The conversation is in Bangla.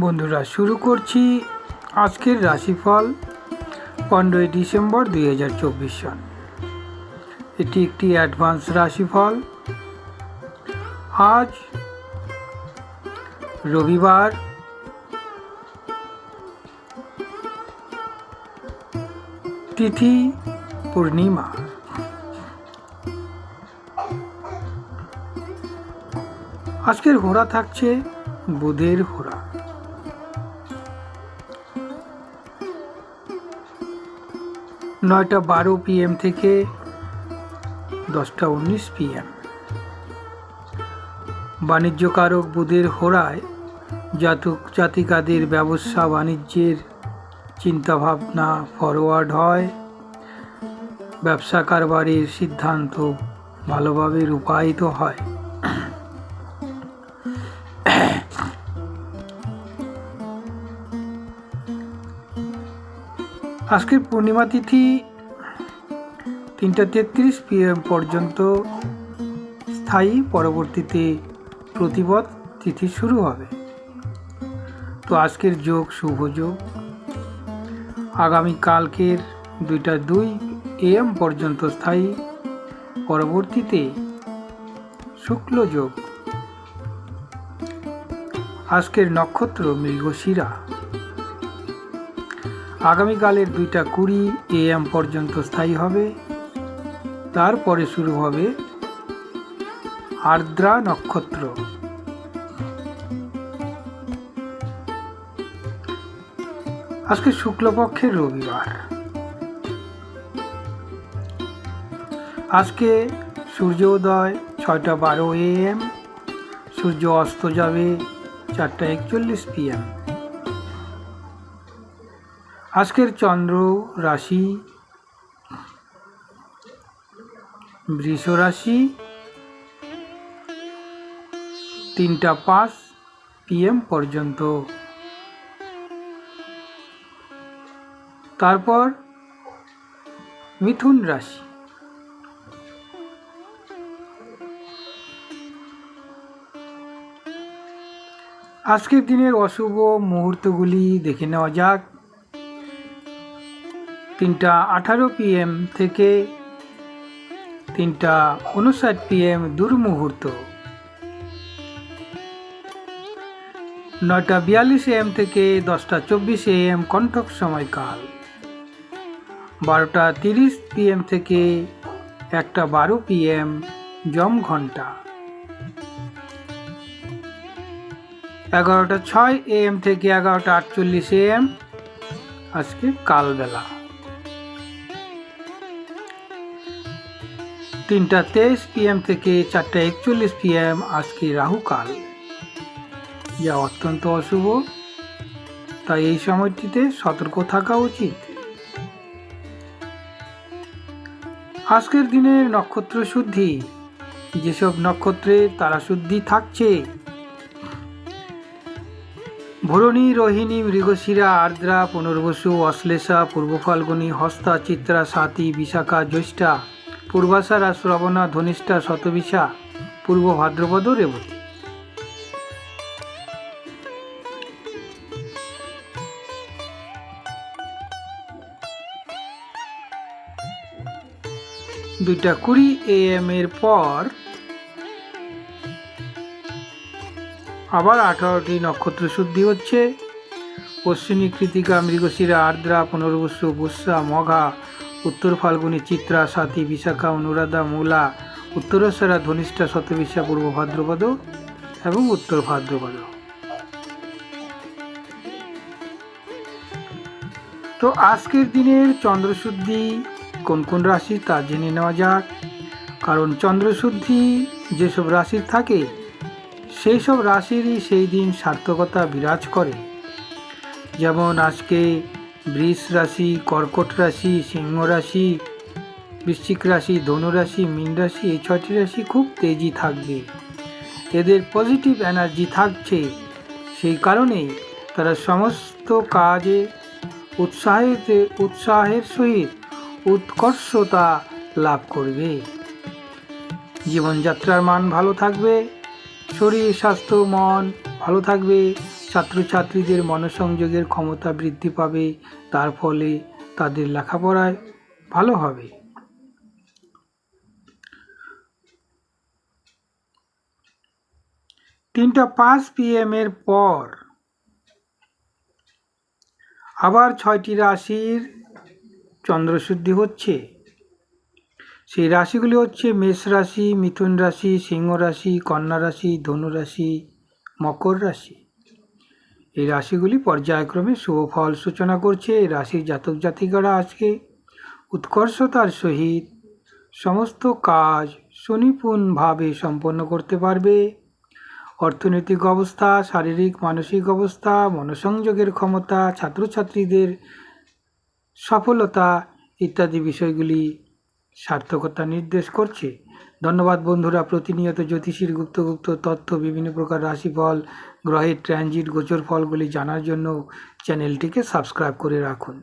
বন্ধুরা, শুরু করছি আজকের রাশিফল পনেরোই ডিসেম্বর দুই হাজার চব্বিশ সন এটি একটি অ্যাডভান্স রাশিফল। আজ রবিবার। তিথি পূর্ণিমা। আজকের ঘোড়া থাকছে বুধের ঘোড়া। নয়টা বারো পিএম থেকে দশটা উনিশ পিএম বাণিজ্যকারক বুধের হোড়ায় জাতক জাতিকাদের ব্যবসা বাণিজ্যের চিন্তাভাবনা ফরওয়ার্ড হয়। ব্যবসা কারবারের সিদ্ধান্ত ভালোভাবে রূপায়িত হয়। আজকের পূর্ণিমা তিথি তিনটা তেত্রিশ পিএম পর্যন্ত স্থায়ী পরবর্তীতে প্রতিপদ তিথি শুরু হবে। তো আজকের যোগ শুভ যোগ। আগামী কালকের দুইটা দুই এম পর্যন্ত স্থায়ী পরবর্তীতে শুক্ল যোগ। আজকের নক্ষত্র মৃগশিরা। আগামীকালের দুইটা কুড়ি এএম পর্যন্ত স্থায়ী হবে। তারপরে শুরু হবে আর্দ্রা নক্ষত্র। আজকে শুক্লপক্ষের রবিবার। আজকে সূর্যোদয় ছয়টা বারো এএম সূর্য অস্ত যাবে চারটা একচল্লিশ পিএম আজকের চন্দ্র রাশি বৃষ রাশি, তিনটা পাঁচ পিএম পর্যন্ত। তারপর মিথুন রাশি। আজকের দিনের অশুভ মুহূর্তগুলি দেখে নেওয়া যাক। তিনটা আঠারো পিএম থেকে তিনটা উনষাট পিএম দুর্মুহূর্ত। নয়টা বিয়াল্লিশ এম থেকে দশটা চব্বিশ এম কণ্ঠক সময়কাল। বারোটা তিরিশ পিএম থেকে একটা বারো পিএম জম ঘণ্টা এগারোটা ছয় এম থেকে এগারোটা আটচল্লিশ এম আজকে কালবেলা। তিনটা তেইশ পিএম থেকে চারটা একচল্লিশ পিএম আজকে রাহুকাল। যা অত্যন্ত অশুভ। তাই এই সময়টিতে সতর্ক থাকা উচিত। আজকের দিনের নক্ষত্র শুদ্ধি। যেসব নক্ষত্রে তারা শুদ্ধি থাকছে, ভরণী, রোহিণী, মৃগশিরা, আর্দ্রা, পুনর্বসু, অশ্লেষা, পূর্ব ফাল্গুনী, হস্তা, চিত্রা, সাতী, বিশাখা, জ্যৈষ্ঠা পূর্বাষাঢ়া শ্রবণা ধনিষ্ঠা শতবিশা পূর্ব ভাদ্রপদ রেবতী। দুইটা কুড়ি এএম এর পর আবার আঠারোটি নক্ষত্র শুদ্ধি হচ্ছে। পশ্চিমী কৃতিকা, মৃগশিরা, আর্দ্রা, পুনর্বসু, বুসা, মঘা উত্তর ফাল্গুনী চিত্রা, সাথী, বিশাখা, অনুরাধা, মূলা, উত্তরেশ্বরা, ধনিষ্ঠা শতবিশা পূর্ব ভাদ্রপদ এবং উত্তর ভাদ্রপদ। তো আজকের দিনের চন্দ্রশুদ্ধি কোন কোন রাশি তা জেনে নেওয়া যাক। কারণ চন্দ্রশুদ্ধি যেসব রাশির থাকে সেই সব রাশিরই সেই দিন সার্থকতা বিরাজ করে। যেমন আজকে বৃষ রাশি, কর্কট রাশি, সিংহ রাশি, বৃশ্চিক রাশি, ধনু রাশি, মীন রাশি, এই ছয়টি রাশি খুব তেজি থাকবে। এদের পজিটিভ এনার্জি থাকছে। সেই কারণেই তারা সমস্ত কাজে উৎসাহেতে, উৎসাহের সহিত উৎকর্ষতা লাভ করবে। জীবনযাত্রার মান ভালো থাকবে। শরীর, স্বাস্থ্য, মন ভালো থাকবে। ছাত্রছাত্রীদের মনসংযোগের ক্ষমতা বৃদ্ধি পাবে, তার ফলে তাদের লেখাপড়ায় ভালো হবে। তিনটা পাঁচ পিএম এর পর আবার ছয়টি রাশির চন্দ্রশুদ্ধি হচ্ছে। সেই রাশিগুলি হচ্ছে মেষ রাশি, মিথুন রাশি, সিংহ রাশি, কন্যা রাশি, ধনু রাশি, মকর রাশি। এই রাশিগুলি পর্যায়ক্রমে শুভ ফল সূচনা করছে। এই রাশির জাতক জাতিকারা আজকে উৎকর্ষতার সহিত সমস্ত কাজ সুনিপুণভাবে সম্পন্ন করতে পারবে। অর্থনৈতিক অবস্থা, শারীরিক, মানসিক অবস্থা, মনসংযোগের ক্ষমতা, ছাত্রছাত্রীদের সফলতা ইত্যাদি বিষয়গুলি সার্থকতা নির্দেশ করছে। ধন্যবাদ বন্ধুরা, প্রতিনিয়ত জ্যোতিষীর গুপ্ত গুপ্ত তথ্য বিভিন্ন প্রকার রাশিফল, গ্রহের ট্রানজিট গোচর ফলগুলি জানার জন্য চ্যানেলটিকে সাবস্ক্রাইব করে রাখুন।